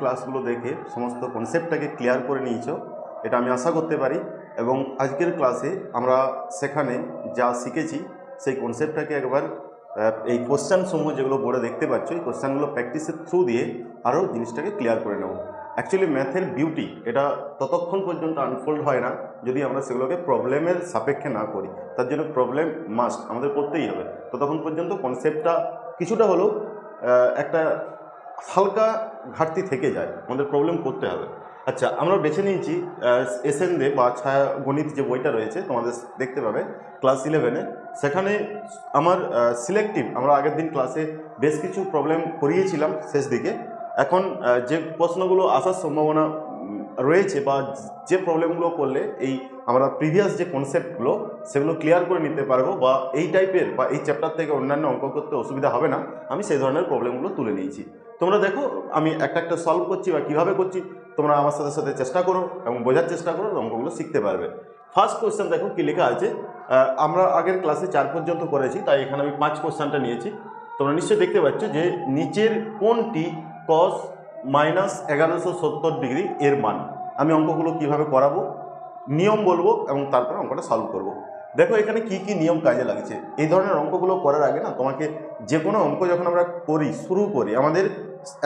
ক্লাসগুলো দেখে সমস্ত কনসেপ্টটাকে ক্লিয়ার করে নিয়েছ, এটা আমি আশা করতে পারি। এবং আজকের ক্লাসে আমরা সেখানে যা শিখেছি, সেই কনসেপ্টটাকে একবার এই কোশ্চেন সমূহ যেগুলো বোর্ডে দেখতে পাচ্ছ, এই কোশ্চেনগুলো প্র্যাকটিসের থ্রু দিয়ে আরও জিনিসটাকে ক্লিয়ার করে নেব। অ্যাকচুয়ালি ম্যাথের বিউটি এটা ততক্ষণ পর্যন্ত আনফোল্ড হয় না, যদি আমরা সেগুলোকে প্রবলেমের সাপেক্ষে না করি। তার জন্য প্রবলেম মাস্ট আমাদের করতেই হবে। ততক্ষণ পর্যন্ত কনসেপ্টটা কিছুটা হলেও একটা হালকা ঘাটতি থেকে যায়, আমাদের প্রবলেম করতে হবে। আচ্ছা আমরা বেছে নিয়েছি এসএন দে বা ছায়া গণিত যে বইটা রয়েছে, তোমাদের দেখতে পাবে ক্লাস ইলেভেনে সেখানে আমার সিলেক্টিভ আমরা আগের দিন ক্লাসে বেশ কিছু প্রবলেম করিয়েছিলাম শেষ দিকে। এখন যে প্রশ্নগুলো আসার সম্ভাবনা রয়েছে বা যে প্রবলেমগুলো করলে এই আমরা প্রিভিয়াস যে কনসেপ্টগুলো সেগুলো ক্লিয়ার করে নিতে পারব বা এই টাইপের বা এই চ্যাপ্টার থেকে অন্যান্য অঙ্ক করতে অসুবিধা হবে না। আমি সেই ধরনের প্রবলেমগুলো তুলে নিয়েছি। তোমরা দেখো, আমি একটা একটা সলভ করছি বা কীভাবে করছি, তোমরা আমার সাথে সাথে চেষ্টা করো এবং বোঝার চেষ্টা করো অঙ্কগুলো শিখতে পারবে। ফার্স্ট কোশ্চেন দেখো কী লেখা আছে আমরা আগের ক্লাসে চার পর্যন্ত করেছি, তাই এখানে আমি পাঁচ কোশ্চেনটা নিয়েছি। তোমরা নিশ্চয়ই দেখতে পাচ্ছ যে নিচের কোনটি কস মাইনাস এগারোশো সত্তর ডিগ্রি এর মান? আমি অঙ্কগুলো কীভাবে করাবো, নিয়ম বলব এবং তারপরে অঙ্কটা সলভ করব। দেখো এখানে কি কি নিয়ম কাজে লাগছে। এই ধরনের অঙ্কগুলো করার আগে না, তোমাকে যে কোনো অঙ্ক যখন আমরা করি, শুরু করি, আমাদের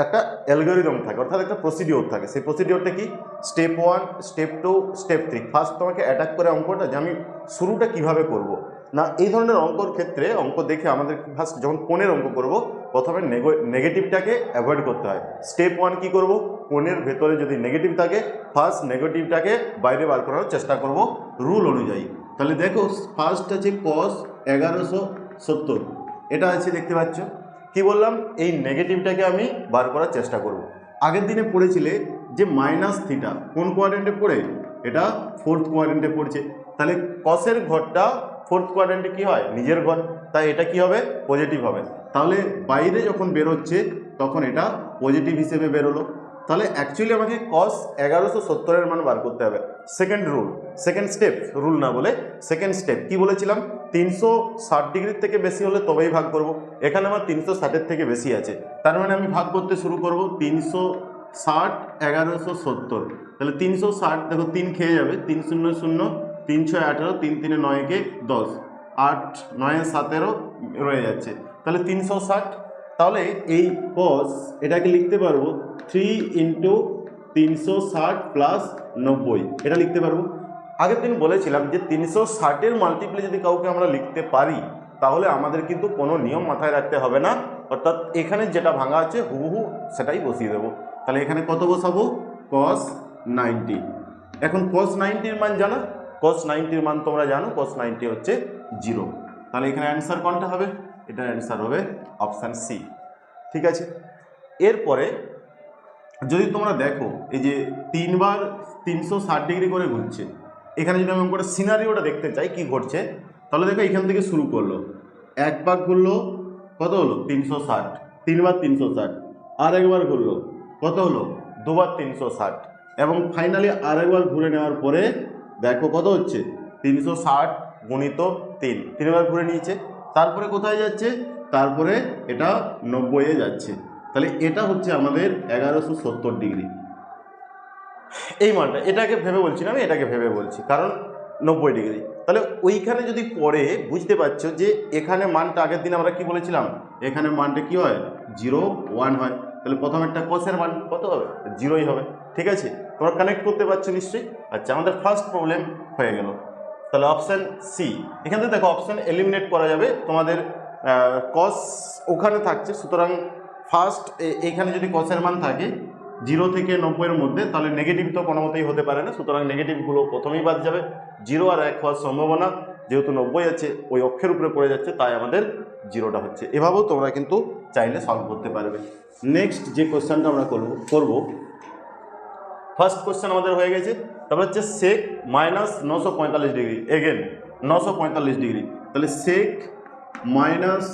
একটা অ্যালগোরিদম থাকে, অর্থাৎ একটা প্রসিডিওর থাকে। সেই প্রসিডিওরটা কি? Step one, step two, step three. First তোমাকে অ্যাটাক করে অঙ্কটা যে আমি শুরুটা কীভাবে করব। না, এই ধরনের অঙ্কর ক্ষেত্রে অঙ্ক দেখে আমাদের ফার্স্ট যখন কোণের অঙ্ক করব, প্রথমে নেগেটিভটাকে অ্যাভয়েড করতে হয়। স্টেপ ওয়ান কী করব? কোণের ভেতরে যদি নেগেটিভ থাকে, ফার্স্ট নেগেটিভটাকে বাইরে বার করার চেষ্টা করব রুল অনুযায়ী। তাহলে দেখো ফার্স্ট আছে কস এগারোশো সত্তর, এটা আছে দেখতে পাচ্ছ? কি বললাম? এই নেগেটিভটাকে আমি বার করার চেষ্টা করব। আগের দিনে পড়েছিলে যে মাইনাস থিটা কোন কোয়ারেন্টে পড়ে? এটা ফোর্থ কোয়ারেন্টে পড়ছে। তাহলে কসের ঘরটা ফোর্থ কোয়ারেন্টে কি হয়? নিজের ঘর। তাই এটা কি হবে? পজিটিভ হবে। তাহলে বাইরে যখন বেরোচ্ছে তখন এটা পজিটিভ হিসেবে বেরোলো। তাহলে অ্যাকচুয়ালি আমাকে কস এগারোশো সত্তরের মান বার করতে হবে। Second rule second step rule না বলে সেকেন্ড স্টেপ কি বলেছিলাম? তিনশো ষাট ডিগ্রির থেকে বেশি হলে তবেই ভাগ করব। এখানে আমার তিনশো ষাটের থেকে বেশি আছে। তার মানে আমি ভাগ করতে শুরু করব তিনশো ষাট এগারোশো সত্তর। তাহলে তিনশো ষাট, দেখো তিন খেয়ে যাবে। তিন শূন্য শূন্য, তিন ছয় আঠেরো, তিন তিনে নয়কে দশ। আট, নয় সতেরো রয়ে যাচ্ছে। তাহলে তিনশো ষাট তাহলে এই কস এটাকে লিখতে পারব থ্রি ইন্টু তিনশো ষাট প্লাস নব্বই। এটা লিখতে পারব। আগের দিন বলেছিলাম যে তিনশো ষাটের মাল্টিপ্লে যদি কাউকে আমরা লিখতে পারি, তাহলে আমাদের কিন্তু কোনো নিয়ম মাথায় রাখতে হবে না। অর্থাৎ এখানে যেটা ভাঙা আছে, হুবহু সেটাই বসিয়ে দেবো। তাহলে এখানে কত বসাবো? Cos ninety. এখন কস নাইনটির মান জানা? কস নাইনটির মান তোমরা জানো কস নাইনটি হচ্ছে জিরো তাহলে এখানে অ্যান্সার কোনটা হবে? এটার অ্যান্সার হবে অপশান সি ঠিক আছে? এরপরে যদি তোমরা দেখো, এই যে তিনবার তিনশো ষাট ডিগ্রি করে ঘুরছে, এখানে যদি আমি করে সিনারিওটা দেখতে চাই কি ঘটছে, তাহলে দেখো এখান থেকে শুরু করল। এক একবার ঘুরলো, কত হলো? তিনশো ষাট। তিনবার তিনশো ষাট। আর একবার ঘুরলো, কত হলো? দুবার তিনশো ষাট। এবং ফাইনালি আর একবার ঘুরে নেওয়ার পরে দেখো কত হচ্ছে? তিনশো ষাট গুণিত তিন। তিনবার ঘুরে নিয়েছে। তারপরে কোথায় যাচ্ছে? তারপরে এটা নব্বইয়ে যাচ্ছে। তাহলে এটা হচ্ছে আমাদের এগারোশো সত্তর ডিগ্রি। এই মানটা, এটাকে ভেবে বলছি না আমি, এটাকে ভেবে বলছি, কারণ নব্বই ডিগ্রি। তাহলে ওইখানে যদি পড়ে বুঝতে পারছ যে এখানে মানটা আগের দিন আমরা কি বলেছিলাম? এখানে মানটা কি হয়? জিরো, ওয়ান হয়। তাহলে প্রথম একটা কোষের মান কত হবে? জিরোই হবে। ঠিক আছে? তোমরা কানেক্ট করতে পারছ নিশ্চয়ই? আচ্ছা আমাদের ফার্স্ট প্রবলেম হয়ে গেল। তাহলে অপশান সি এখান থেকে দেখো অপশান এলিমিনেট করা যাবে। তোমাদের কস ওখানে থাকছে, সুতরাং ফার্স্ট এইখানে যদি কসের মান থাকে জিরো থেকে নব্বইয়ের মধ্যে, তাহলে নেগেটিভ তো কোনো মতেই হতে পারে না, সুতরাং নেগেটিভগুলো প্রথমেই বাদ যাবে। জিরো আর এক হওয়ার সম্ভাবনা, যেহেতু নব্বই আছে, ওই অক্ষের উপরে পড়ে যাচ্ছে, তাই আমাদের জিরোটা হচ্ছে। এভাবেও তোমরা কিন্তু চাইলে সলভ করতে পারবে। নেক্সট যে কোশ্চেনটা আমরা করব করব ফার্স্ট কোশ্চেন আমাদের হয়ে গেছে তারপর হচ্ছে সেক মাইনাস নশো পঁয়তাল্লিশ ডিগ্রি এগেন নশো পঁয়তাল্লিশ ডিগ্রি তাহলে সেক মাইনাস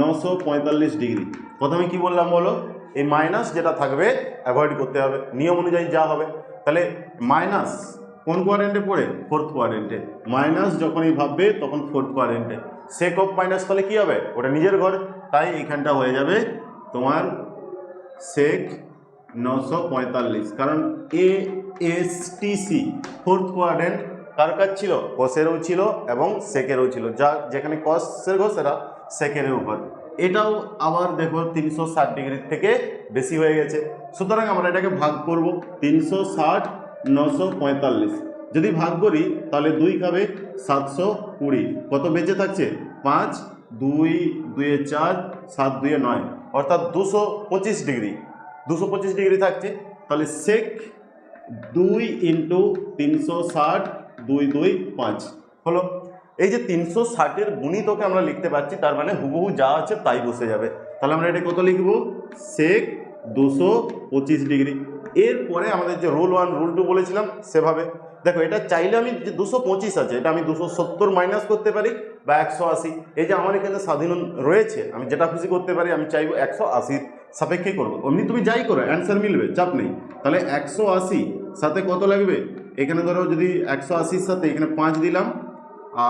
নশো পঁয়তাল্লিশ ডিগ্রি প্রথমে কি বললাম বলো? এই মাইনাস যেটা থাকবে অ্যাভয়েড করতে হবে। নিয়ম অনুযায়ী যা হবে। তাহলে মাইনাস কোন কোয়ারেন্টে পড়ে? ফোর্থ কোয়ারেন্টে মাইনাস যখনই ভাববে, তখন ফোর্থ কোয়ারেন্টে সেক অফ মাইনাস তাহলে কী হবে? ওটা নিজের ঘর। তাই এখানটা হয়ে যাবে তোমার সেক নশো পঁয়তাল্লিশ। কারণ A S T C fourth quadrant কার কাজ ছিল? কসেরও ছিল এবং সেকেরও ছিল। যা যেখানে কসের ঘর সেটা সেকেরও ঘর এটাও আবার দেখো তিনশো ষাট ডিগ্রির থেকে বেশি হয়ে গেছে। সুতরাং আমরা এটাকে ভাগ করব তিনশো ষাট, নশো পঁয়তাল্লিশ। যদি ভাগ করি, তাহলে দুই খাবে সাতশো কুড়ি। কত বেঁচে থাকছে? পাঁচ, দুই, দুয়ে চার, সাত, দুয়ে নয়। অর্থাৎ দুশো পঁচিশ ডিগ্রি। দুশো পঁচিশ ডিগ্রি থাকছে। তাহলে সেক দুই ইন্টু তিনশো ষাট, দুই দুই, পাঁচ। হলো? এই যে তিনশো ষাটের গুণিতকে আমরা লিখতে পারছি, তার মানে হুবহু যা আছে তাই বসে যাবে। তাহলে আমরা এটা কত লিখব? সেক দুশো পঁচিশ ডিগ্রি। এরপরে আমাদের যে রুল ওয়ান রুল টু বলেছিলাম, সেভাবে। দেখো, এটা চাইলে আমি যে দুশো পঁচিশ আছে, এটা আমি দুশো সত্তর মাইনাস করতে পারি বা একশো আশি। এই যে আমার এখানে স্বাধীন রয়েছে, আমি যেটা খুশি করতে পারি, আমি চাইব একশো আশির সাপেক্ষে করব। এমনি তুমি যাই করো অ্যান্সার মিলবে, চাপ নেই। তাহলে একশো আশি সাথে কত লাগবে? এখানে ধরো যদি একশো আশির সাথে এখানে পাঁচ দিলাম,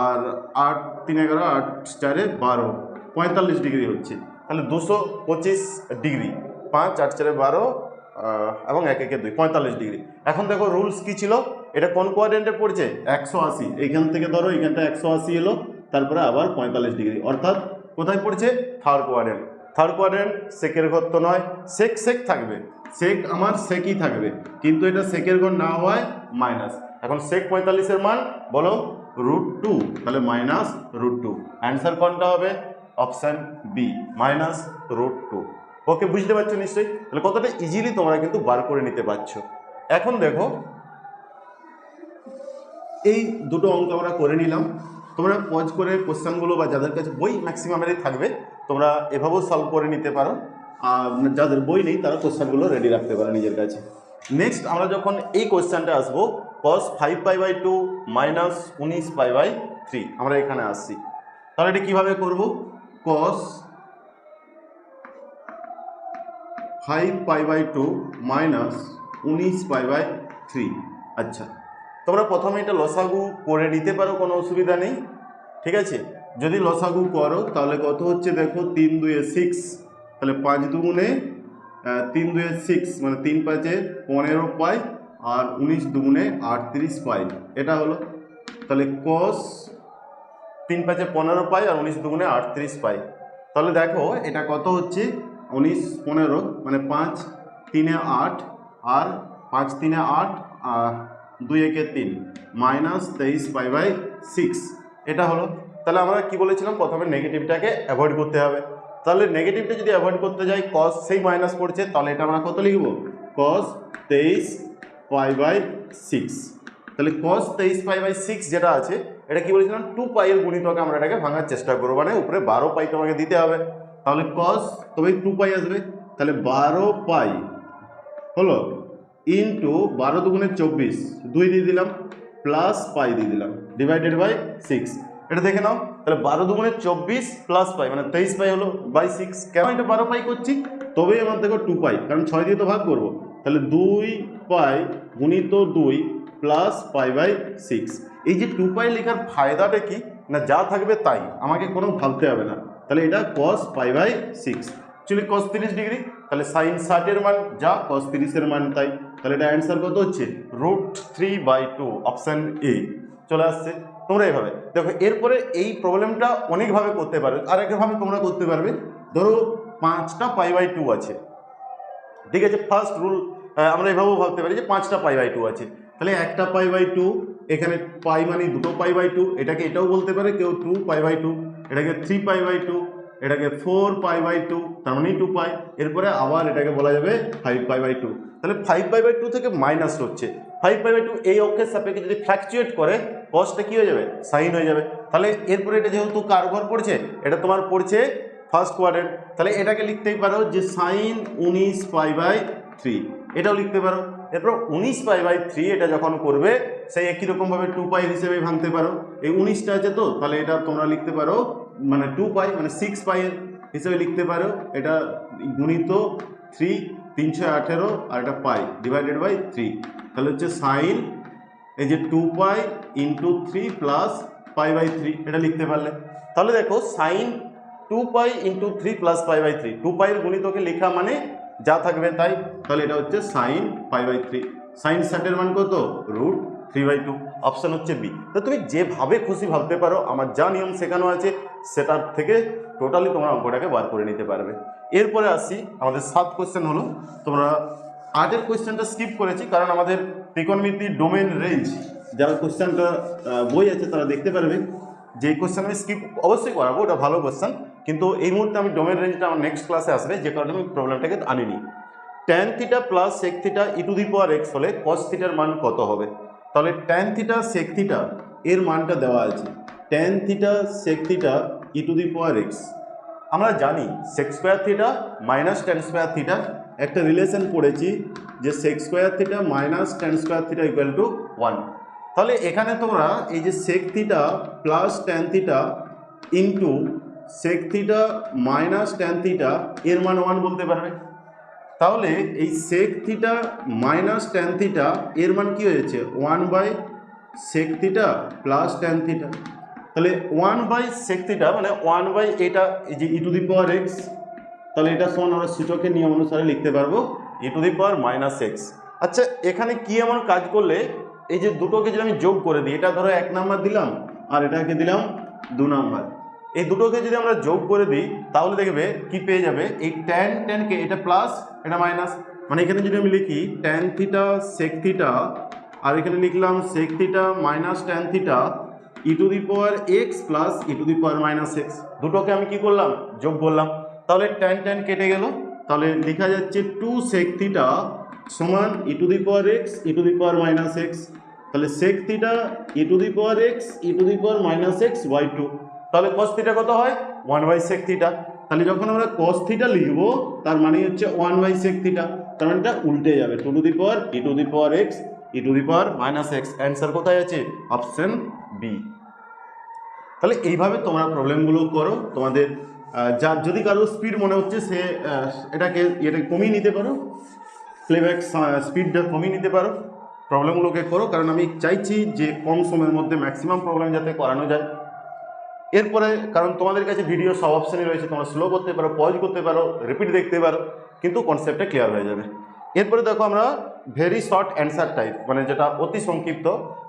আর আট, তিন এগারো, আট, চারে বারো, পঁয়তাল্লিশ ডিগ্রি হচ্ছে। তাহলে দুশো পঁচিশ ডিগ্রি, পাঁচ, আট, চারে বারো এবং এক, একে দুই, পঁয়তাল্লিশ ডিগ্রি। এখন দেখো রুলস কি ছিল? এটা কোন কোয়ারেন্টে পড়ছে? একশো আশি। এইখান থেকে ধরো এখানটা একশো আশি এলো, তারপরে আবার পঁয়তাল্লিশ ডিগ্রি। অর্থাৎ কোথায় পড়ছে? থার্ড কোয়ারেন্ট থার্ড কোয়ারেন্ট সেকের ঘর তো নয় সেক সেক থাকবে। সেক আমার সেকই থাকবে। কিন্তু এটা সেকের ঘর না হওয়ায় মাইনাস এখন সেক পঁয়তাল্লিশের মান, বলো রুট টু তাহলে মাইনাস রুট টু অ্যান্সার কোনটা হবে? Option B minus root two okay বুঝতে পারছ নিশ্চয়ই? তাহলে কতটা ইজিলি তোমরা কিন্তু বার করে নিতে পারছ। এখন দেখো, এই দুটো অঙ্ক আমরা করে নিলাম। তোমরা পজ করে কোশ্চেনগুলো বা যাদের কাছে বই ম্যাক্সিমামেরই থাকবে, তোমরা এভাবেও সলভ করে নিতে পারো। যাদের বই নেই, তারা কোশ্চেনগুলো রেডি রাখতে পারে নিজের কাছে। নেক্সট আমরা যখন এই কোশ্চেনটা আসব cos five pi by two minus উনিশ পাই বাই থ্রি আমরা এখানে আসছি। তাহলে এটা কীভাবে করব? Cos five pi by two minus উনিশ পাই বাই থ্রি আচ্ছা তোমরা প্রথমে এটা লসাগু করে নিতে পারো, কোনো অসুবিধা নেই। ঠিক আছে? যদি লসাগু করো, তাহলে কত হচ্ছে দেখো? তিন দুয়ে সিক্স তাহলে পাঁচ দুগুণে তিন দুয়ে সিক্স মানে তিন পাঁচে পনেরো পাই, আর উনিশ দুগুণে আটত্রিশ পাই। এটা হলো, তাহলে কস তিন পাঁচে পনেরো পাই আর উনিশ দুগুণে আটত্রিশ পাই। তাহলে দেখো, এটা কত হচ্ছে? উনিশ পনেরো মানে পাঁচ তিনে আট, আর পাঁচ তিনে আট, আর দুই একে তিন, মাইনাস তেইশ পাই বাই সিক্স এটা হলো, তাহলে আমরা কি বলেছিলাম? প্রথমে নেগেটিভটাকে অ্যাভয়েড করতে হবে। তাহলে নেগেটিভটা যদি অ্যাভয়েড করতে যাই কস সেই মাইনাস পড়ছে, তাহলে এটা আমরা কত লিখব? কস তেইশ পাই বাই সিক্স তাহলে কস তেইশ পাই বাই সিক্স যেটা আছে, এটা কি বলেছিলাম? টু পাইয়ের গুণিতকে আমরা এটাকে ভাঙার চেষ্টা করব মানে উপরে বারো পাই তোমাকে দিতে হবে। তাহলে কস তবে টু পাই আসবে। তাহলে বারো পাই হলো ইন্টু বারো দুগুণে চব্বিশ, দুই দিয়ে দিলাম প্লাস পাই দিয়ে দিলাম ডিভাইডেড বাই সিক্স এটা দেখে নাও। তাহলে বারো দুগুণে চব্বিশ প্লাস পাই মানে তেইশ পাই হলো বাই সিক্স কেন এটা বারো পাই করছি? তবেই আমার দেখো টু পাই, কারণ ছয় দিয়ে তো ভাগ করব। তাহলে দুই পাই গুণিত দুই প্লাস পাই বাই সিক্স এই যে টু পাই লেখার ফায়দাটা কি? না, যা থাকবে তাই। আমাকে কোনো ভাবতে হবে না। তাহলে এটা cos pi by six actually cos তিরিশ ডিগ্রি তাহলে সাইন ষাটের মান যা কস তিরিশের মান তাই। তাহলে এটা অ্যান্সার কত হচ্ছে? Root three by two option A চলে আসছে। তোমরা এভাবে দেখো এরপরে এই প্রবলেমটা অনেকভাবে করতে পারবে আর একভাবে তোমরা করতে পারবে ধরো পাঁচটা পাই বাই টু আছে ঠিক আছে ফার্স্ট রুল আমরা এভাবেও ভাবতে পারি যে পাঁচটা পাই বাই টু আছে তাহলে একটা পাই বাই টু এখানে পাই মানে দুটো পাই বাই টু এটাকে এটাও বলতে পারে কেউ টু পাই বাই টু এটাকে থ্রি পাই বাই টু এটাকে ফোর পাই বাই টু তার মানে টু পাই এরপরে আবার এটাকে বলা যাবে ফাইভ পাই বাই টু তাহলে ফাইভ পাই বাই টু থেকে মাইনাস হচ্ছে ফাইভ পাই বাই টু এই অক্ষের সাপেক্ষে যদি ফ্ল্যাকচুয়েট করে কসটা কী হয়ে যাবে? সাইন হয়ে যাবে। তাহলে এরপরে এটা যেহেতু কার ঘর পড়ছে, এটা তোমার পড়ছে ফার্স্ট কোয়াড্রেন্ট তাহলে এটাকে লিখতেই পারো যে সাইন উনিশ পাই বাই থ্রি এটাও লিখতে পারো। এরপর উনিশ পাই বাই থ্রি এটা যখন করবে, সেই একই রকমভাবে টু পাই হিসেবে ভাঙতে পারো। এই উনিশটা আছে তো, তাহলে এটা তোমরা লিখতে পারো মানে টু পাই মানে সিক্স পাইয়ের হিসেবে লিখতে পারো। এটা গুণিত থ্রি তিনশো আঠেরো আর এটা পাই ডিভাইডেড বাই থ্রি তাহলে হচ্ছে সাইন এই যে two pi into three plus pi by three এটা লিখতে পারলে। তাহলে দেখো sine two pi into three plus pi by three two পাইয়ের গুণিতকে লেখা মানে যা থাকবে তাই। তাহলে এটা হচ্ছে sine pi by three sine ষাটের মান কত? Root three by two option হচ্ছে বি তো তুমি যেভাবে খুশি ভাবতে পারো, আমার যা নিয়ম শেখানো আছে, সেটার থেকে টোটালি তোমরা অঙ্কটাকে বার করে নিতে পারবে। এরপরে আসি, আমাদের সাত কোশ্চেন হলো, তোমরা আগের কোয়েশ্চেনটা স্কিপ করেছি, কারণ আমাদের ত্রিকোণমিতি ডোমেন রেঞ্জ যারা কোশ্চেনটা বই আছে, তারা দেখতে পারবে। যে কোশ্চেন আমি স্কিপ অবশ্যই করাবো, ওটা ভালো কোয়েশ্চেন। কিন্তু এই মুহূর্তে আমি ডোমেন রেঞ্জটা আমার নেক্সট ক্লাসে আসবে, যে কারণে আমি প্রবলেমটাকে আনিনি। Tan theta plus sec theta e to the power x হলে কস থিটার মান কত হবে? তাহলে ট্যান থিটা সেক থিটা এর মানটা দেওয়া আছে। Tan theta sec theta e to the power x আমরা জানি sec square theta minus tan square theta একটা রিলেশন পড়েছি যে sec square theta minus tan square theta equal to one তাহলে এখানে তোমরা এই যে sec theta plus tan theta into sec theta minus tan theta এর মান ওয়ান বলতে পারবে। তাহলে এই sec theta minus tan theta এর মান কি হয়েছে? One by sec theta plus tan theta তাহলে ওয়ান বাই সেক থিটা মানে ওয়ান বাই এটা এই যে ই টু দি পাওয়ার এক্স তাহলে এটা সমান আমরা সূচকের নিয়ম অনুসারে লিখতে পারব e to the power minus x. আচ্ছা এখানে কি এমন কাজ করলে এই যে দুটোকে যদি আমি যোগ করে দিই, এটা ধরো এক নাম্বার দিলাম, আর এটাকে দিলাম দু নাম্বার। এই দুটোকে যদি আমরা যোগ করে দিই, তাহলে দেখবে কি পেয়ে যাবে? এই ট্যান ট্যানকে এটা প্লাস এটা মাইনাস মানে এখানে যদি আমি লিখি ট্যান থিটা সেক থিটা আর এখানে লিখলাম sec theta minus tan theta e to the power x plus e to the power minus x দুটোকে আমি কি করলাম? যোগ করলাম। তাহলে ট্যান ট্যান কেটে গেল। তাহলে লেখা যাচ্ছে টু সেক থিটা সমান e to the power x e to the power minus x তাহলে sec theta e to the power x e to the power minus x by two তাহলে cos theta কত হয়? One by sec theta তাহলে যখন আমরা cos theta লিখব, তার মানে হচ্ছে ওয়ান বাই সেক থিটা তার মানে এটা উল্টে যাবে। Two to the power e to the power x e to the power minus x answer কোথায় আছে? অপশন বি তাহলে এইভাবে তোমরা প্রবলেমগুলো করো। তোমাদের যার যদি কারও স্পিড মনে হচ্ছে সে এটাকে এটা কমিয়ে নিতে পারো। প্লেব্যাক স্পিডটা কমিয়ে নিতে পারো। প্রবলেমগুলোকে করো, কারণ আমি চাইছি যে কম সময়ের মধ্যে ম্যাক্সিমাম প্রবলেম যাতে করানো যায়। এরপরে, কারণ তোমাদের কাছে ভিডিও সব অপশানই রয়েছে, তোমরা স্লো করতে পারো পজ করতে পারো রিপিট দেখতে পারো, কিন্তু কনসেপ্টটা ক্লিয়ার হয়ে যাবে। এরপরে দেখো আমরা ভেরি শর্ট অ্যান্সার টাইপ মানে যেটা অতি সংক্ষিপ্ত,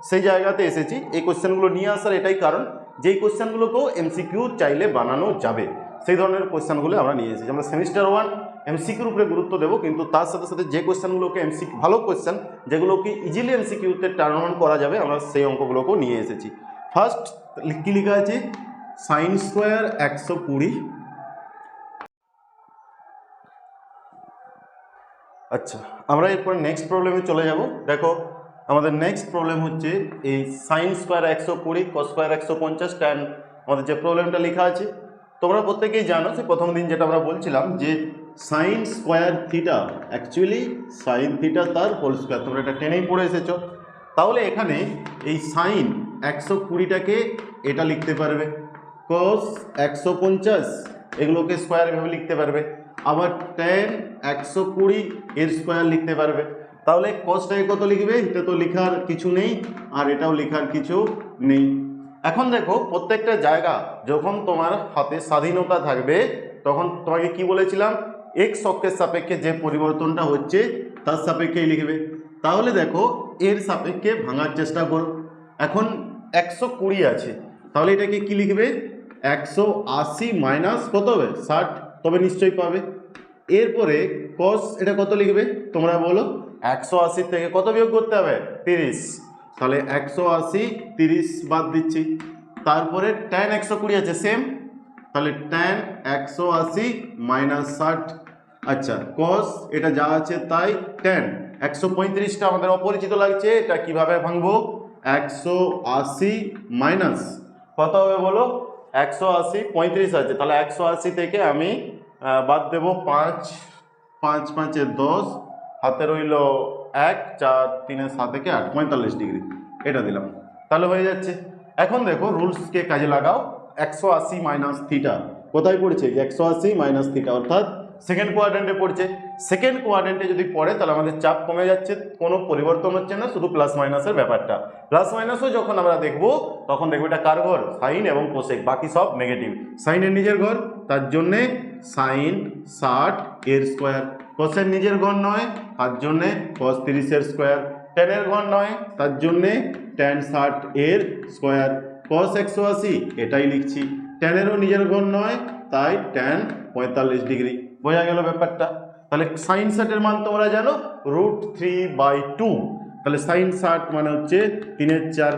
সেই জায়গাতে এসেছি। এই কোশ্চেনগুলো নিয়ে আসার এটাই কারণ যে এই কোশ্চেনগুলোকেও এমসিকিউ চাইলে বানানো যাবে। সেই ধরনের কোশ্চেনগুলো আমরা নিয়ে এসেছি। আমরা সেমিস্টার ওয়ান এমসিকিউর উপরে গুরুত্ব দেবো, কিন্তু তার সাথে সাথে যে কোশ্চেনগুলোকে এমসি ভালো কোশ্চেন যেগুলোকে ইজিলি এমসিকিউতে টার্ন অন করা যাবে, আমরা সেই অঙ্কগুলোকেও নিয়ে এসেছি। ফার্স্ট কী লেখা আছে? সাইন স্কোয়ার একশো কুড়ি। আচ্ছা আমরা এরপর নেক্সট প্রবলেমে চলে যাব। দেখো, আমাদের নেক্সট প্রবলেম হচ্ছে এই সাইন স্কোয়ার একশো কুড়ি কস স্কোয়ার একশো পঞ্চাশ আমাদের যে প্রবলেমটা লেখা আছে তোমরা প্রত্যেকেই জানো সে প্রথম দিন যেটা আমরা বলছিলাম যে sine square theta actually sine theta তার হোল স্কোয়ার তোমরা এটা টেনেই পড়ে এসেছ। তাহলে এখানে এই সাইন একশো কুড়িটাকে এটা লিখতে পারবে। কস একশো পঞ্চাশ, এগুলোকে স্কোয়ার এভাবে লিখতে পারবে। আবার টেন একশো কুড়ি, এর স্কোয়ার লিখতে পারবে। তাহলে কসটাকে কত লিখবে? এটা তো লেখার কিছু নেই, আর এটাও লেখার কিছু নেই। এখন দেখো, প্রত্যেকটা জায়গা যখন তোমার হাতে স্বাধীনতা থাকবে, তখন তোমাকে কি বলেছিলাম? এক্স অক্ষের সাপেক্ষে যে পরিবর্তনটা হচ্ছে, তার সাপেক্ষেই লিখবে। তাহলে দেখো, এর সাপেক্ষে ভাঙার চেষ্টা করো। এখন একশো কুড়ি আছে। তাহলে এটাকে কি লিখবে? একশো আশি মাইনাস কত হবে? ষাট। তবে নিশ্চয়ই পাবে। এরপরে কস এটা কত লিখবে? তোমরা বলো। একশো আশির থেকে কত বিয়োগ করতে হবে? তিরিশ। তাহলে একশো আশি, তিরিশ বাদ দিচ্ছি। তারপরে ট্যান একশো কুড়ি আছে সেম তাহলে ট্যান একশো আশি মাইনাস ষাট। আচ্ছা কস এটা যা আছে তাই ট্যান একশো পঁয়ত্রিশটা আমাদের অপরিচিত লাগছে, এটা কীভাবে ভাঙবো? একশো আশি মাইনাস কত হবে বলো? একশো আশি পঁয়ত্রিশ আছে, তাহলে একশো আশি থেকে আমি বাদ দেব পাঁচ পাঁচ পাঁচে দশ। হাতে রইল এক চার তিনে সাত থেকে আট, পঁয়তাল্লিশ ডিগ্রি। এটা দিলাম। তাহলে হয়ে যাচ্ছে। এখন দেখো রুলসকে কাজে লাগাও। একশো আশি মাইনাস থিটা কোথায় পড়ছে? একশো আশি মাইনাস থিটা অর্থাৎ সেকেন্ড কোয়াড্রেন্টে পড়ছে। সেকেন্ড কোয়াড্রেন্টে যদি পড়ে, তাহলে আমাদের চাপ কমে যাচ্ছে। কোনো পরিবর্তন হচ্ছে না, শুধু প্লাস মাইনাসের ব্যাপারটা। প্লাস মাইনাসও যখন আমরা দেখব, তখন দেখব এটা কার ঘর? সাইন এবং কোসেক বাকি সব নেগেটিভ সাইনের নিজের ঘর। তার জন্যে সাইন ষাট এর স্কোয়ার কোসের নিজের ঘর নয়, তার জন্যে কস তিরিশের স্কোয়ার টেনের ঘর নয়, তার জন্যে ট্যান ষাট এর স্কোয়ার কস একশো আশি, এটাই লিখছি। ট্যানেরও নিজের ঘর নয়, তাই ট্যান পঁয়তাল্লিশ ডিগ্রি। বোঝা গেল ব্যাপারটা? তাহলে সাইন ষাটের মান তোমরা জানো? রুট থ্রি বাই টু তাহলে সাইন ষাট মানে হচ্ছে তিনের চার।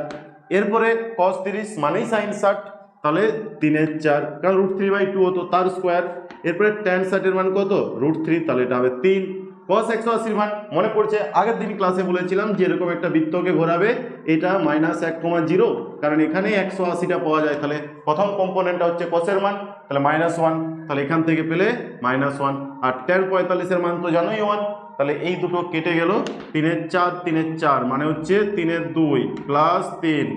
এরপরে কস তিরিশ মানেই সাইন ষাট। তাহলে তিনের চার। কারণ রুট থ্রি বাই টু হতো তার স্কোয়ার এরপরে ট্যান ষাটের মান কত? রুট থ্রি তাহলে এটা হবে তিন। কস একশো আশির মান মনে পড়ছে? আগের দিন ক্লাসে বলেছিলাম যে এরকম একটা বৃত্তকে ঘোরাবে, এটা মাইনাস এক কমা জিরো কারণ এখানে একশো আশিটা পাওয়া যায়। তাহলে প্রথম কম্পোনেন্টটা হচ্ছে কসের মান, তাহলে মাইনাস ওয়ান তাহলে এখান থেকে পেলে মাইনাস ওয়ান আর টেন পঁয়তাল্লিশের মান তো জানোই ওয়ান। তাহলে এই দুটো কেটে গেল তিনের চার তিনের চার। মানে হচ্ছে তিনের দুই প্লাস তিন।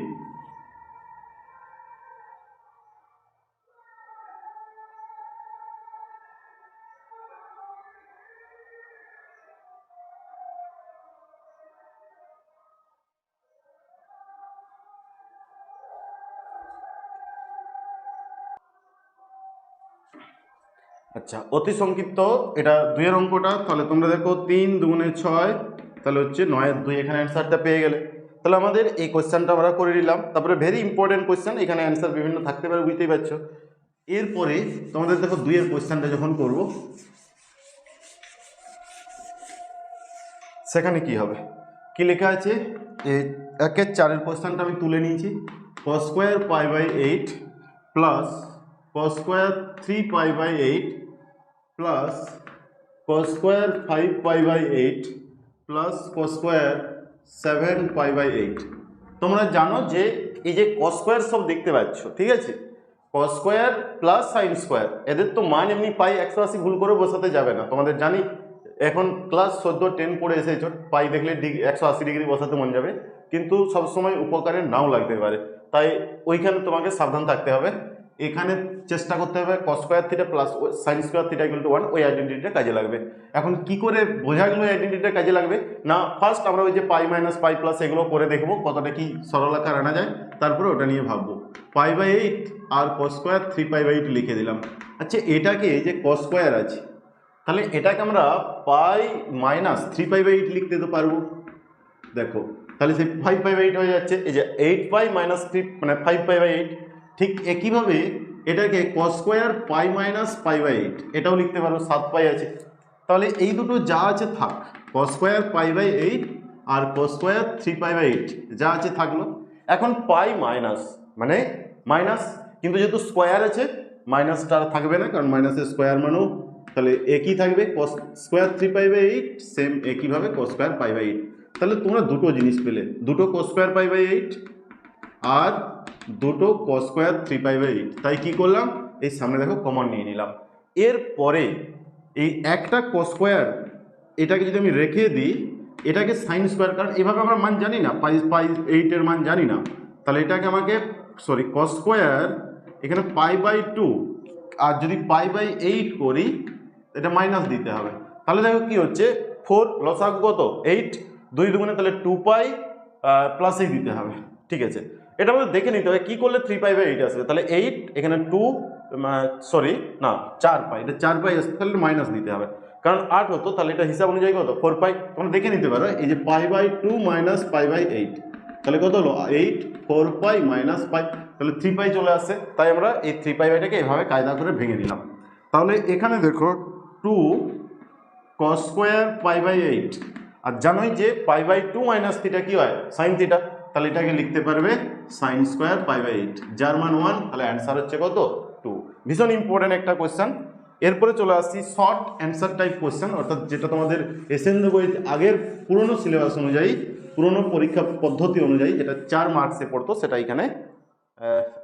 আচ্ছা অতি সংক্ষিপ্ত, এটা দুইয়ের অঙ্কটা, তাহলে তোমরা দেখো তিন দুগুণে ছয়, তাহলে হচ্ছে নয়ের দুই, এখানে অ্যান্সারটা পেয়ে গেলে। তাহলে আমাদের এই কোয়েশ্চেনটা আমরা করে নিলাম। তারপরে ভেরি ইম্পর্টেন্ট কোয়েশ্চেন এখানে অ্যান্সার বিভিন্ন থাকতে পারে, বুঝতেই পারছ। এরপরে তোমাদের দেখো দুইয়ের কোয়েশ্চেনটা যখন করব, সেখানে কি হবে? কি লেখা আছে? একের চারের কোয়েশ্চেনটা আমি তুলে নিয়েছি। Cos square pi by eight plus cos square three pi by eight plus cos square five pi by eight plus cos square seven pi by eight তোমরা জানো যে এই যে কস স্কোয়ার সব দেখতে পাচ্ছ, ঠিক আছে? Cos square plus sine square এদের তো মান এমনি পাই একশো আশি ভুল করে বসাতে যাবে না। তোমাদের জানি? এখন ক্লাস চোদ্দ টেন পড়ে এসেছ পাই দেখলে ডিগ্রি একশো আশি ডিগ্রি বসাতে মন যাবে। কিন্তু সবসময় উপকারে নাও লাগতে পারে। তাই ওইখানে তোমাকে সাবধান থাকতে হবে। এখানে চেষ্টা করতে হবে cos square theta plus sine square theta equal to one ওই আইডেন্টিটিটা কাজে লাগবে। এখন কি করে বোঝা গেল আইডেন্টিটিটা কাজে লাগবে? না ফার্স্ট আমরা ওই যে পাই মাইনাস পাই প্লাস এগুলো করে দেখব, কতটা কি সরল আকার আনা যায়, তারপরে ওটা নিয়ে ভাববো। Pi by eight R cos square three pi by eight লিখে দিলাম। আচ্ছা এটাকে যে কস স্কোয়ার আছে, তাহলে এটাকে আমরা pi minus three pi by eight লিখতে তো পারব। দেখো, তাহলে সেই ফাইভ পাই বাই এইট হয়ে যাচ্ছে। এই যে এইট পাই মাইনাস থ্রি মানে ফাইভ পাই বাই এইট ঠিক একইভাবে এটাকে cos square pi minus pi by eight এটাও লিখতে পারো, সাত পাই আছে। তাহলে এই দুটো যা আছে থাক cos square pi by eight R cos square three pi by eight যা আছে থাকল। এখন পাই মাইনাস মানে মাইনাস কিন্তু যেহেতু স্কোয়ার আছে মাইনাসটা আর থাকবে না, কারণ মাইনাসের স্কোয়ার মানেও, তাহলে একই থাকবে cos square three pi by eight same একইভাবে cos square pi by eight তাহলে তোমরা দুটো জিনিস পেলে, দুটো cos square pi by eight আর দুটো cos square three pi by eight তাই কী করলাম? এই সামনে দেখো কমন নিয়ে নিলাম। এরপরে এই একটা কস স্কোয়ার এটাকে যদি আমি রেখে দিই, এটাকে সাইন স্কোয়ার কারণ এভাবে আমরা মান জানি না পাই পাই এইটের মান জানি না। তাহলে এটাকে আমাকে সরি কস স্কোয়ার এখানে পাই বাই টু আর যদি পাই বাই এইট করি, এটা মাইনাস দিতে হবে। তাহলে দেখো কি হচ্ছে? ফোর লসাগু কত? এইট দুই দুগুণে তাহলে টু পাই প্লাসেই দিতে হবে। ঠিক আছে? এটা আমাদের দেখে নিতে হবে, কী করলে থ্রি পাই বাই এইট আসবে? তাহলে এইট এখানে টু সরি না, চার পাই, এটা চার পাই আসবে তাহলে মাইনাস দিতে হবে। কারণ আট হতো, তাহলে এটা হিসাব অনুযায়ী কত? ফোর পাই, তোমরা দেখে নিতে পারো, এই যে pi by two minus pi by eight তাহলে কত হলো? Eight four pi minus pi তাহলে থ্রি পাই চলে আসছে তাই আমরা এই থ্রি পাই বাইটাকে এভাবে কায়দা করে ভেঙে দিলাম। তাহলে এখানে দেখো two cos square pi by eight আর জানোই যে pi by two minus theta কী হয়? সাইন থিটা তাহলে এটাকে লিখতে পারবে sine square pi by eight German one তাহলে অ্যান্সার হচ্ছে কত? টু ভীষণ ইম্পর্ট্যান্ট একটা কোয়েশ্চেন এরপরে চলে আসছি শর্ট অ্যান্সার টাইপ কোয়েশ্চেন অর্থাৎ যেটা তোমাদের এসেন্দ্র বই আগের পুরনো সিলেবাস অনুযায়ী, পুরনো পরীক্ষা পদ্ধতি অনুযায়ী, যেটা চার মার্কসে পড়তো, সেটা এখানে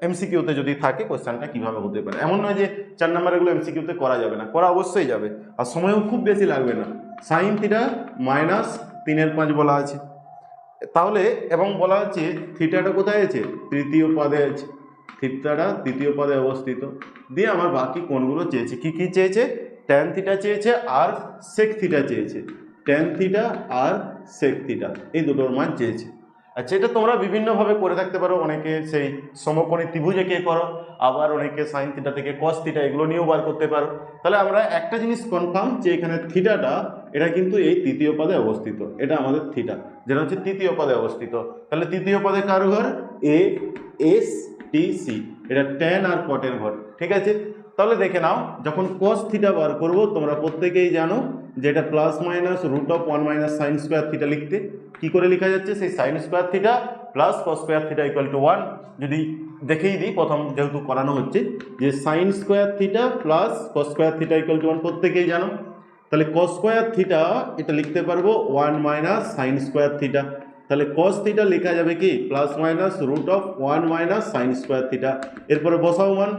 এমসিকিউতে যদি থাকে কোয়েশ্চেনটা কীভাবে হতে পারে? এমন নয় যে চার নাম্বারগুলো এমসিকিউতে করা যাবে না, করা অবশ্যই যাবে। আর সময়ও খুব বেশি লাগবে না। সাইন থিটা মাইনাস তিনের পাঁচ বলা আছে। তাহলে এবং বলা হচ্ছে থিটাটা কোথায় আছে? তৃতীয় পদে আছে। থিটাটা তৃতীয় পদে অবস্থিত। দিয়ে আমার বাকি কোনগুলো চেয়েছে। কি কি চেয়েছে? ট্যান থিটা চেয়েছে আর সেক থিটা চেয়েছে। ট্যান থিটা আর সেক থিটা এই দুটোর মান চেয়েছে। আচ্ছা এটা তোমরা বিভিন্নভাবে করে থাকতে পারো। অনেকে সেই সমকোণী ত্রিভুজ এঁকে করো, আবার অনেকে সাইন থিটা থেকে কস থিটা এগুলো নিয়েও বার করতে পারো। তাহলে আমরা একটা জিনিস কনফার্ম যে এখানে থিটাটা এটা কিন্তু এই তৃতীয় পদে অবস্থিত। এটা আমাদের থিটা যেটা হচ্ছে তৃতীয় পদে অবস্থিত। তাহলে তৃতীয় পদে কার ঘর? এ এস টি সি এটা ট্যান আর কটের ঘর। ঠিক আছে? তাহলে দেখে নাও, যখন কস থিটা বার করব, তোমরা প্রত্যেকেই জানো যে এটা plus minus root of one minus sine square theta লিখতে। কি করে লেখা যাচ্ছে? সেই sine square theta plus cos square theta equal to one যদি দেখেই দিই, প্রথম যেহেতু করানো হচ্ছে, যে sine square theta plus cos square theta equal to one প্রত্যেকেই জানো। তাহলে কস স্কোয়ার থিটা এটা লিখতে পারব one minus sine square theta তাহলে কস থিটা লেখা যাবে কি? Plus minus root of one minus sine square theta এরপরে বসাও মান।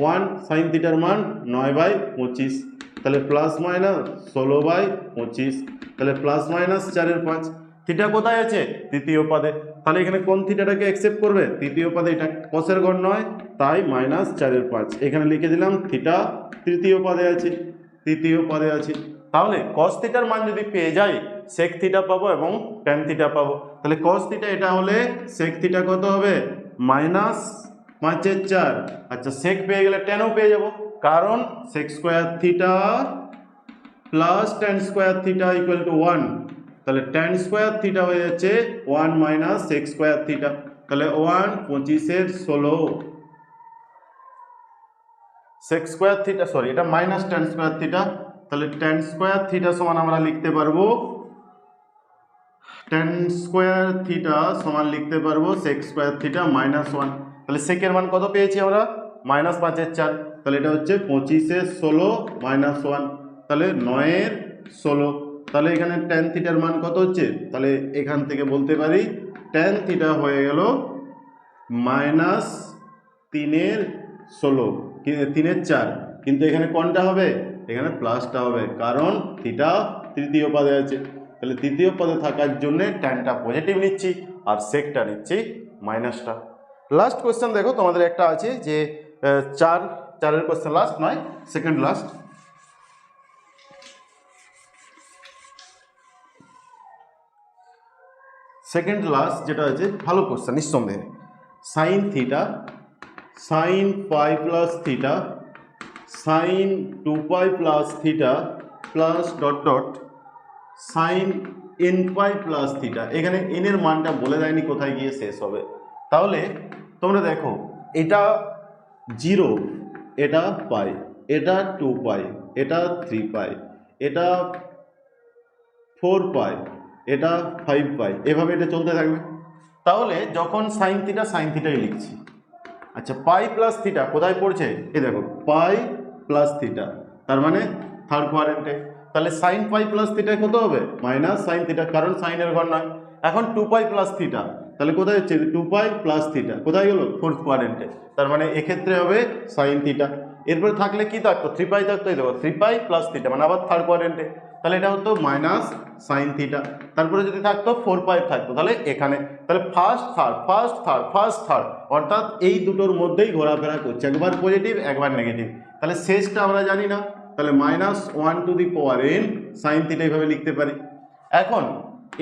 ওয়ান সাইন থিটার মান নয় বাই পঁচিশ। তাহলে প্লাস মাইনাস ষোলো বাই পঁচিশ। তাহলে প্লাস মাইনাস চারের পাঁচ। থিটা কোথায় আছে? তৃতীয় পদে। তাহলে এখানে কোন থিটাটাকে অ্যাকসেপ্ট করবে? তৃতীয় পদে। এটা কষের ঘর নয়, তাই মাইনাস চারের পাঁচ। এখানে লিখে দিলাম থিটা তৃতীয় পদে আছে। তৃতীয় পদে আছে। তাহলে কস থিটার মান যদি পেয়ে যাই সেক থিটা পাবো এবং ট্যান থিটা পাবো। তাহলে কস থিটা এটা হলে সেক থিটা কত হবে? মাইনাস পাঁচের চার। আচ্ছা সেক পেয়ে গেলে ট্যানও পেয়ে যাব। কারণ sec square theta plus tan square theta equal to one তাহলে ট্যান স্কোয়ার থিটা হয়ে যাচ্ছে one minus sec square theta তাহলে ওয়ান পঁচিশের ষোলো। সেক স্কোয়ার থিটা সরি এটা মাইনাস ট্যান স্কোয়ার থিটা তাহলে ট্যান স্কোয়ার থিটা সমান আমরা লিখতে পারব টেন স্কোয়ার থিটা সমান লিখতে পারব sec square theta minus one তাহলে সেকের মান কত পেয়েছি আমরা? মাইনাস পাঁচের চার। তাহলে এটা হচ্ছে পঁচিশের ষোলো মাইনাস ওয়ান তাহলে নয়ের ষোলো। তাহলে এখানে টেন থিটার মান কত হচ্ছে? তাহলে এখান থেকে বলতে পারি টেন থিটা হয়ে গেল মাইনাস তিনের ষোলো। তিনের চার। কিন্তু এখানে কোনটা হবে? এখানে প্লাসটা হবে। কারণ থিটা তৃতীয় পদে আছে। তাহলে তৃতীয় পদে থাকার জন্য ট্যানটা পজিটিভ নিচ্ছি আর সেকটা নিচ্ছি মাইনাসটা লাস্ট কোয়েশ্চেন দেখো, তোমাদের একটা আছে যে চার, চারের কোয়েশ্চেন লাস্ট নয় সেকেন্ড লাস্ট সেকেন্ড লাস্ট যেটা আছে, ভালো কোশ্চেন নিঃসন্দেহে। Sine theta sine pi plus theta sine two pi plus theta plus dot dot sine n pi plus theta এখানে এন এর মানটা বলে দেয়নি, কোথায় গিয়ে শেষ হবে। তাহলে তোমরা দেখো, এটা জিরো এটা পাই এটা টু পাই এটা থ্রি পাই এটা ফোর পাই এটা ফাইভ পাই এভাবে এটা চলতে থাকবে। তাহলে যখন সাইন থিটা সাইন থিটাই লিখছি আচ্ছা পাই প্লাস থিটা কোথায় পড়ছে? এই দেখো পাই প্লাস থিটা তার মানে থার্ড কোয়ারেন্টে তাহলে সাইন পাই প্লাস থিটা কত হবে? মাইনাস সাইন থিটা কারণ সাইনের ঘর নয়। এখন টু পাই প্লাস থিটা তাহলে কোথায় হচ্ছে? টু পাই প্লাস থিটা কোথায় গেলো? ফোর্থ কোয়ারেন্টে তার মানে এক্ষেত্রে হবে সাইন থিটা এরপরে থাকলে কি থাকতো? থ্রি পাই থাকতো, এই দেখো থ্রি পাই প্লাস থিটা মানে আবার থার্ড কোয়ারেন্টে তাহলে এটা হতো মাইনাস সাইন থিটা তারপরে যদি থাকতো ফোর পাই থাকতো, তাহলে এখানে। তাহলে first third first third first third অর্থাৎ এই দুটোর মধ্যেই ঘোরাফেরা করছে। একবার পজিটিভ একবার নেগেটিভ তাহলে শেষটা আমরা জানি না। তাহলে minus one to the power n sine theta এইভাবে লিখতে পারি। এখন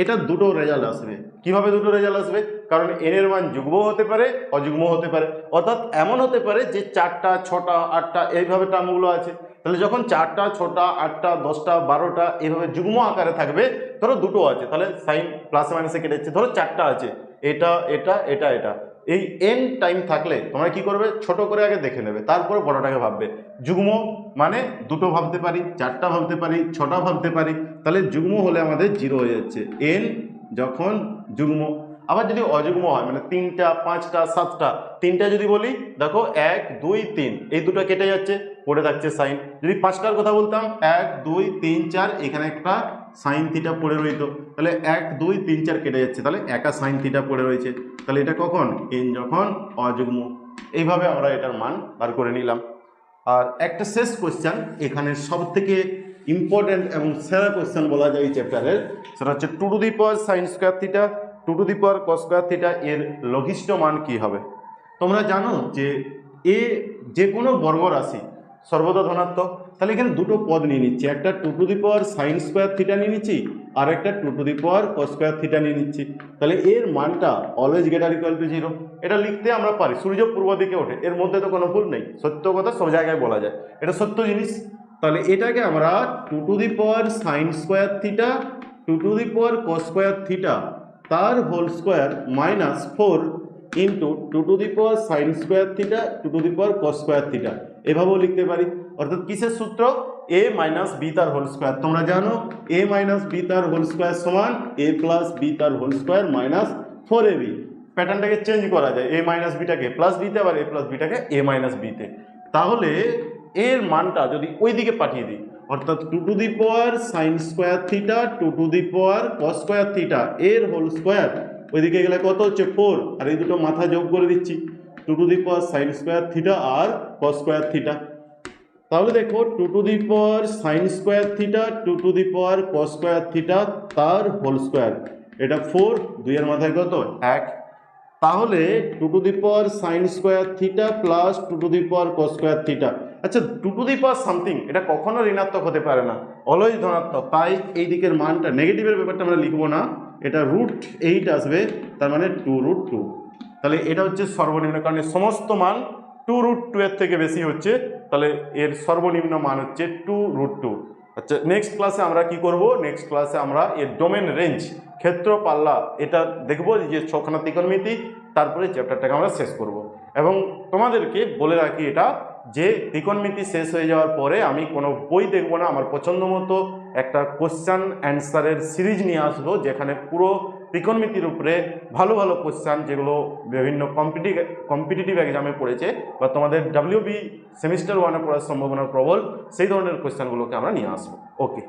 এটা দুটো রেজাল্ট আসবে। কীভাবে দুটো রেজাল্ট আসবে? কারণ এন এর মান যুগ্ম হতে পারে অযুগ্ম হতে পারে। অর্থাৎ এমন হতে পারে যে চারটা, ছটা, আটটা এইভাবে টার্মগুলো আছে। তাহলে যখন চারটা, ছটা, আটটা, দশটা, বারোটা এইভাবে যুগ্ম আকারে থাকবে, ধরো দুটো আছে, তাহলে সাইন প্লাস মাইনাসে কেটে যাচ্ছে ধরো চারটা আছে, এটা এটা এটা এটা। এই এন টাইম থাকলে তোমরা কি করবে? ছোট করে আগে দেখে নেবে। তারপরে বড়টাকে ভাববে। যুগ্ম মানে দুটো ভাবতে পারি, চারটা ভাবতে পারি, ছটা ভাবতে পারি। তাহলে যুগ্ম হলে আমাদের জিরো হয়ে যাচ্ছে। এন যখন যুগ্ম। আবার যদি অযুগ্ম হয় মানে তিনটা, পাঁচটা, সাতটা, তিনটা যদি বলি, দেখো এক, দুই, তিন, এই দুটো কেটে যাচ্ছে, পড়ে থাকছে সাইন যদি পাঁচটার কথা বলতাম, এক, দুই, তিন, চার, এখানে একটা সাইন থিটা পড়ে রইত। তাহলে এক, দুই, তিন, চার কেটে যাচ্ছে। তাহলে একা সাইন থিটা পড়ে রয়েছে। তাহলে এটা কখন? এন যখন অযুগ্ম। এইভাবে আমরা এটার মান বার করে নিলাম। আর একটা শেষ কোয়েশ্চেন এখানে সব থেকে ইম্পর্টেন্ট এবং সেরা কোয়েশ্চেন বলা যায় এই চ্যাপ্টারের সেটা হচ্ছে two to the power sine square theta two to the power cos square theta এর লঘিষ্ঠ মান কি হবে? তোমরা জানো যে এ যে কোনো বর্গ রাশি সর্বদা ধনাত্মক। তাহলে এখানে দুটো পদ নিয়ে নিচ্ছি। একটা two to the power sine square theta নিয়ে নিচ্ছি, আর একটা two to the power cos square theta নিয়ে নিচ্ছি। তাহলে এর মানটা always greater equal to zero এটা লিখতে আমরা পারি, সূর্য পূর্ব দিকে ওঠে। এর মধ্যে তো কোনো ভুল নেই। সত্য কথা সব জায়গায় বলা যায়। এটা সত্য জিনিস। তাহলে এটাকে আমরা two to the power sine square theta two to the power cos square theta তার whole square minus four into two to the power sine square theta two to the power cos square theta এভাবেও লিখতে পারি। অর্থাৎ কিসের সূত্র? এ minus B তার whole square তোমরা জানো এ মাইনাস বি তার হোল স্কোয়ার সমান এ প্লাস বি তার whole square minus four A B প্যাটার্নটাকে change করা যায়। এ মাইনাস বিটাকে প্লাস বিতে আবার এ প্লাস বিটাকে এ মাইনাস বিতে তাহলে এর মানটা যদি ওই দিকে পাঠিয়ে দিই, অর্থাৎ two to the power sine square theta two to the power cos square theta এর হোল স্কোয়ার ওইদিকে গেলে কত হচ্ছে ফোর আর এই দুটো মাথা যোগ করে দিচ্ছি। Two to the power sine square theta R cos square theta তাহলে দেখো two to the power sine square theta two to the power cos square theta তার হোল স্কোয়ার এটা ফোর দুইয়ের মাথায় কত? এক। তাহলে two to the power sine square theta plus two to the power cos square theta আচ্ছা two to the power something এটা কখনো ঋণাত্মক হতে পারে না। অলওয়েজ ধনাত্মক, তাই এই দিকের মানটা নেগেটিভের ব্যাপারটা আমরা লিখব না। এটা রুট এইট আসবে, তার মানে টু রুট টু তাহলে এটা হচ্ছে সর্বনিম্ন, কারণ সমস্ত মান টু রুট টু এর থেকে বেশি হচ্ছে। তাহলে এর সর্বনিম্ন মান হচ্ছে টু রুট টু আচ্ছা নেক্সট ক্লাসে আমরা কি করব? নেক্সট ক্লাসে আমরা এর ডোমেন রেঞ্জ ক্ষেত্র, পাল্লা, এটা দেখব যে ছখানা ত্রিকোণমিতি, তারপরে চ্যাপ্টারটাকে আমরা শেষ করব। এবং তোমাদেরকে বলে রাখি এটা যে ত্রিকোণমিতি শেষ হয়ে যাওয়ার পরে আমি কোনো বই দেখব না। আমার পছন্দ মতো একটা কোশ্চান অ্যান্সারের সিরিজ নিয়ে আসব, যেখানে পুরো ত্রিকোণমিতির উপরে ভালো ভালো কোশ্চান যেগুলো বিভিন্ন কম্পিটিভ কম্পিটিটিভ এক্সামে পড়েছে বা তোমাদের ডাব্লিউবি সেমিস্টার ওয়ানে পড়ার সম্ভাবনা প্রবল, সেই ধরনের কোশ্চানগুলোকে আমরা নিয়ে আসব। ওকে